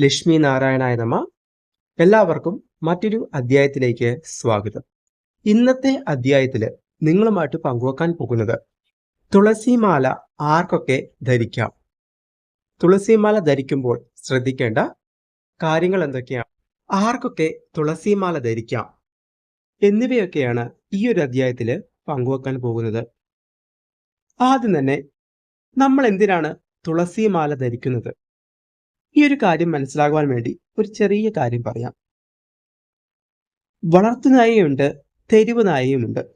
ലക്ഷ്മി നാരായണായ നമ. എല്ലാവർക്കും മറ്റൊരു അധ്യായത്തിലേക്ക് സ്വാഗതം. ഇന്നത്തെ അധ്യായത്തിൽ നിങ്ങളുമായിട്ട് പങ്കുവെക്കാൻ പോകുന്നത് തുളസിമാല ആർക്കൊക്കെ ധരിക്കാം? തുളസിമാല ധരിക്കുമ്പോൾ ശ്രദ്ധിക്കേണ്ട കാര്യങ്ങൾ എന്തൊക്കെയാണ്? ആർക്കൊക്കെ തുളസിമാല ധരിക്കാം? എന്നിവയൊക്കെയാണ് ഈ ഒരു അധ്യായത്തിൽ പങ്കുവെക്കാൻ പോകുന്നത്. ആദ്യം തന്നെ നമ്മൾ എന്തിനാണ് തുളസിമാല ധരിക്കുന്നത്? ഈ ഒരു കാര്യം മനസ്സിലാകുവാൻ വേണ്ടി ഒരു ചെറിയ കാര്യം പറയാം. വളർത്തു നായയുണ്ട് തെരുവ് നായയുമുണ്ട്.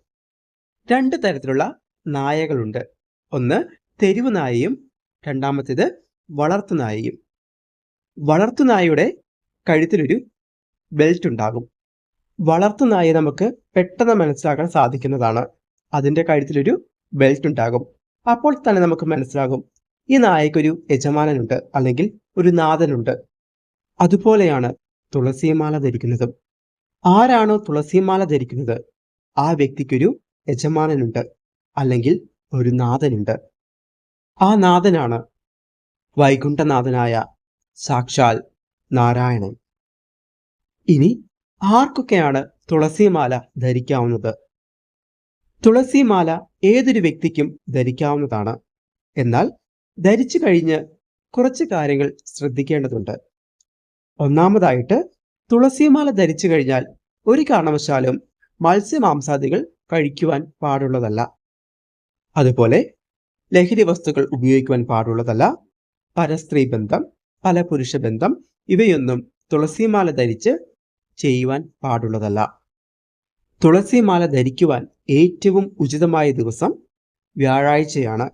രണ്ട് തരത്തിലുള്ള നായകളുണ്ട്. ഒന്ന് തെരുവ് നായയും രണ്ടാമത്തേത് വളർത്തു നായയും. വളർത്തു നായയുടെ കഴുത്തിലൊരു ബെൽറ്റ് ഉണ്ടാകും. വളർത്തു വളർത്തുനായ നമുക്ക് പെട്ടെന്ന് മനസ്സിലാക്കാൻ സാധിക്കുന്നതാണ്. അതിന്റെ കഴുത്തിലൊരു ബെൽറ്റ് ഉണ്ടാകും. അപ്പോൾ തന്നെ നമുക്ക് മനസ്സിലാകും ഈ നായക്കൊരു യജമാനനുണ്ട് അല്ലെങ്കിൽ ഒരു നാഥനുണ്ട്. അതുപോലെയാണ് തുളസിമാല ധരിക്കുന്നതും. ആരാണോ തുളസിമാല ധരിക്കുന്നത്? ആ വ്യക്തിക്കൊരു യജമാനനുണ്ട് അല്ലെങ്കിൽ ഒരു നാഥനുണ്ട്. ആ നാഥനാണ് വൈകുണ്ഠനാഥനായ സാക്ഷാൽ നാരായണൻ. ഇനി ആർക്കൊക്കെയാണ് തുളസിമാല ധരിക്കാവുന്നത്? തുളസിമാല ഏതൊരു വ്യക്തിക്കും ധരിക്കാവുന്നതാണ്. എന്നാൽ ധരിച്ചു കഴിഞ്ഞ് കുറച്ച് കാര്യങ്ങൾ ശ്രദ്ധിക്കേണ്ടതുണ്ട്. ഒന്നാമതായിട്ട് തുളസിമാല ധരിച്ചു കഴിഞ്ഞാൽ ഒരു കാരണവശാലും മത്സ്യമാംസാദികൾ കഴിക്കുവാൻ പാടുള്ളതല്ല. അതുപോലെ ലഹരി വസ്തുക്കൾ ഉപയോഗിക്കുവാൻ പാടുള്ളതല്ല. പരസ്ത്രീ ബന്ധം പല പുരുഷ ബന്ധം ഇവയൊന്നും തുളസിമാല ധരിച്ച് ചെയ്യുവാൻ പാടുള്ളതല്ല. തുളസിമാല ധരിക്കുവാൻ ഏറ്റവും ഉചിതമായ ദിവസം വ്യാഴാഴ്ചയാണ്.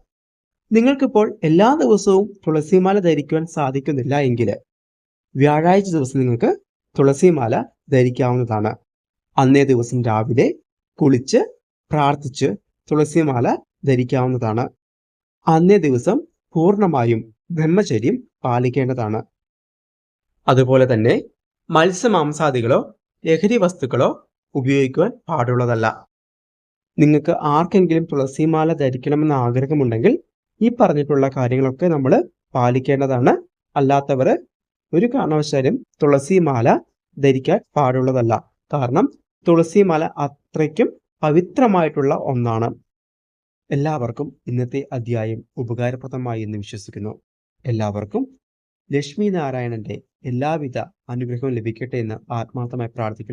നിങ്ങൾക്കിപ്പോൾ എല്ലാ ദിവസവും തുളസിമാല ധരിക്കുവാൻ സാധിക്കുന്നില്ല എങ്കിൽ വ്യാഴാഴ്ച ദിവസം നിങ്ങൾക്ക് തുളസിമാല ധരിക്കാവുന്നതാണ്. അന്നേ ദിവസം രാവിലെ കുളിച്ച് പ്രാർത്ഥിച്ച് തുളസിമാല ധരിക്കാവുന്നതാണ്. അന്നേ ദിവസം പൂർണമായും ബ്രഹ്മചര്യം പാലിക്കേണ്ടതാണ്. അതുപോലെ തന്നെ മത്സ്യമാംസാദികളോ ലഹരി വസ്തുക്കളോ ഉപയോഗിക്കുവാൻ പാടുള്ളതല്ല. നിങ്ങൾക്ക് ആർക്കെങ്കിലും തുളസിമാല ധരിക്കണമെന്ന് ആഗ്രഹമുണ്ടെങ്കിൽ ഈ പറഞ്ഞിട്ടുള്ള കാര്യങ്ങളൊക്കെ നമ്മൾ പാലിക്കേണ്ടതാണ്. അല്ലാത്തവർ ഒരു കാരണവശാലും തുളസിമാല ധരിക്കാൻ പാടുള്ളതല്ല. കാരണം തുളസിമാല അത്രയ്ക്കും പവിത്രമായിട്ടുള്ള ഒന്നാണ്. എല്ലാവർക്കും ഇന്നത്തെ അധ്യായം ഉപകാരപ്രദമായി എന്ന് വിശ്വസിക്കുന്നു. എല്ലാവർക്കും ലക്ഷ്മി നാരായണന്റെ എല്ലാവിധ അനുഗ്രഹവും ലഭിക്കട്ടെ എന്ന് ആത്മാർത്ഥമായി പ്രാർത്ഥിക്കുന്നു.